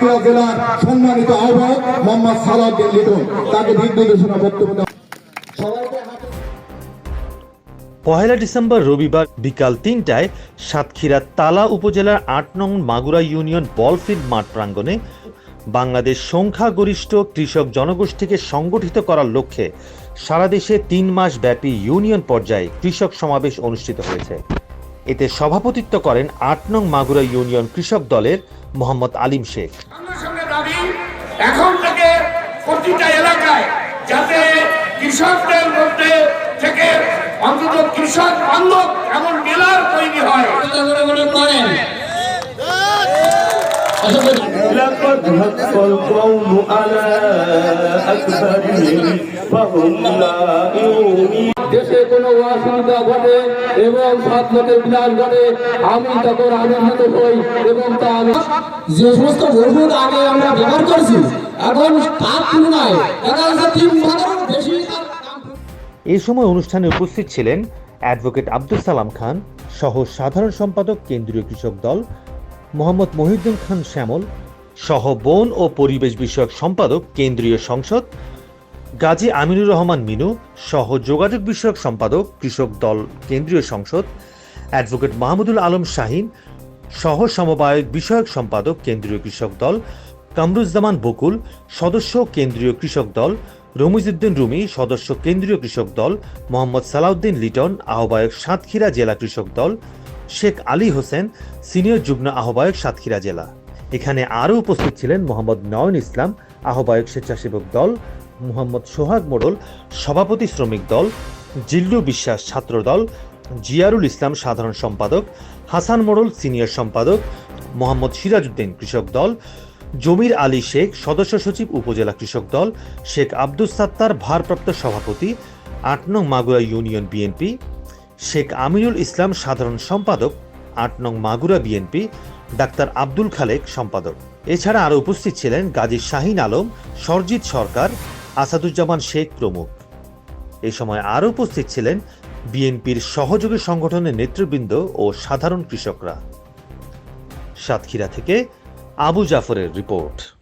সাতক্ষীরা জেলার সম্মানিত আহ্বায়ক মোহাম্মদ সালাউদ্দিন লিটন, তাকে দিক নির্দেশনা বক্তব্য পহেলা ডিসেম্বর রবিবার বিকাল তিনটায় সাতক্ষীরা তালা উপজেলার আট নং মাগুরা ইউনিয়ন বলফিল্ড মাঠ প্রাঙ্গণে বাংলাদেশ সংখ্যাগরিষ্ঠ কৃষক জনগোষ্ঠীকে সংগঠিত করার লক্ষ্যে সারা দেশে তিন মাস ব্যাপী ইউনিয়ন পর্যায়ে কৃষক সমাবেশ অনুষ্ঠিত হয়েছে। এতে সভাপতিত্ব করেন আট নং মাগুরা ইউনিয়ন কৃষক দলের মোহাম্মদ আলিম শেখ সঙ্গে সঙ্গে দাবি এখন থেকে প্রতিটা এলাকায় যাতে কৃষকদের মধ্যে থেকে অন্তত কৃষক বান্ধব এমন ডিলার তৈরি হয় لقد هق القول على أكثرهم فهم لا يؤمنون দেশে কোনো অসুবিধা ঘটে এবং সাত লোকের বিলাস ঘটে আমি তখন আনন্দিত হই এবং তা আমি যে সমস্ত ওষুধ আগে আমরা ব্যবহার করছি এখন তার তুলনায় দেখা যাচ্ছে তিন বেশি তার এ সময় অনুষ্ঠানে উপস্থিত ছিলেন অ্যাডভোকেট আব্দুল সালাম খান সহ সাধারণ সম্পাদক কেন্দ্রীয় কৃষক দল মোহাম্মদ মহিউদ্দিন খান শ্যামল সহ বন ও পরিবেশ বিষয়ক সম্পাদক কেন্দ্রীয় সংসদ গাজী আমিনুর রহমান মিনু, সহ যোগাযোগ বিষয়ক সম্পাদক, কৃষক দল, কেন্দ্রীয় সংসদ, অ্যাডভোকেট মাহমুদুল আলম শাহিন, সহ সমবায়ক বিষয়ক সম্পাদক, কেন্দ্রীয় কৃষক দল, কামরুজ্জামান বকুল, সদস্য, কেন্দ্রীয় কৃষক দল, রমিজউদ্দিন রুমি, সদস্য, কেন্দ্রীয় কৃষক দল, মোহাম্মদ সালাউদ্দিন লিটন, আহ্বায়ক সাতক্ষীরা জেলা কৃষক দল, শেখ আলী হোসেন, সিনিয়র যুগ্ম আহ্বায়ক সাতক্ষীরা জেলা। এখানে আরও উপস্থিত ছিলেন মোহাম্মদ নয়ন ইসলাম, আহ্বায়ক স্বেচ্ছাসেবক দল মোহাম্মদ সোহাগ মোড়ল, সভাপতি শ্রমিক দল, জিল্লু বিশ্বাস ছাত্র দল, জিয়ারুল ইসলাম সাধারণ সম্পাদক, হাসান মোড়ল সিনিয়র সম্পাদক, মোহাম্মদ সিরাজউদ্দিন কৃষক দল, জমির আলী শেখ সদস্য সচিব উপজেলা কৃষক দল, শেখ আব্দুস সাত্তার ভারপ্রাপ্ত সভাপতি, আট নং মাগুরা ইউনিয়ন বিএনপি, শেখ আমিনুল ইসলাম সাধারণ সম্পাদক, আট নং মাগুরা বিএনপি, ডাক্তার আব্দুল খালেক সম্পাদক। এছাড়া আরও উপস্থিত ছিলেন গাজী শাহিন আলম, সরজিৎ সরকার আসাদুজ্জামান শেখ প্রমুখ। এ সময় আরও উপস্থিত ছিলেন বিএনপির সহযোগী সংগঠনের নেতৃবৃন্দ ও সাধারণ কৃষকরা। সাতক্ষীরা থেকে আবু জাফরের রিপোর্ট।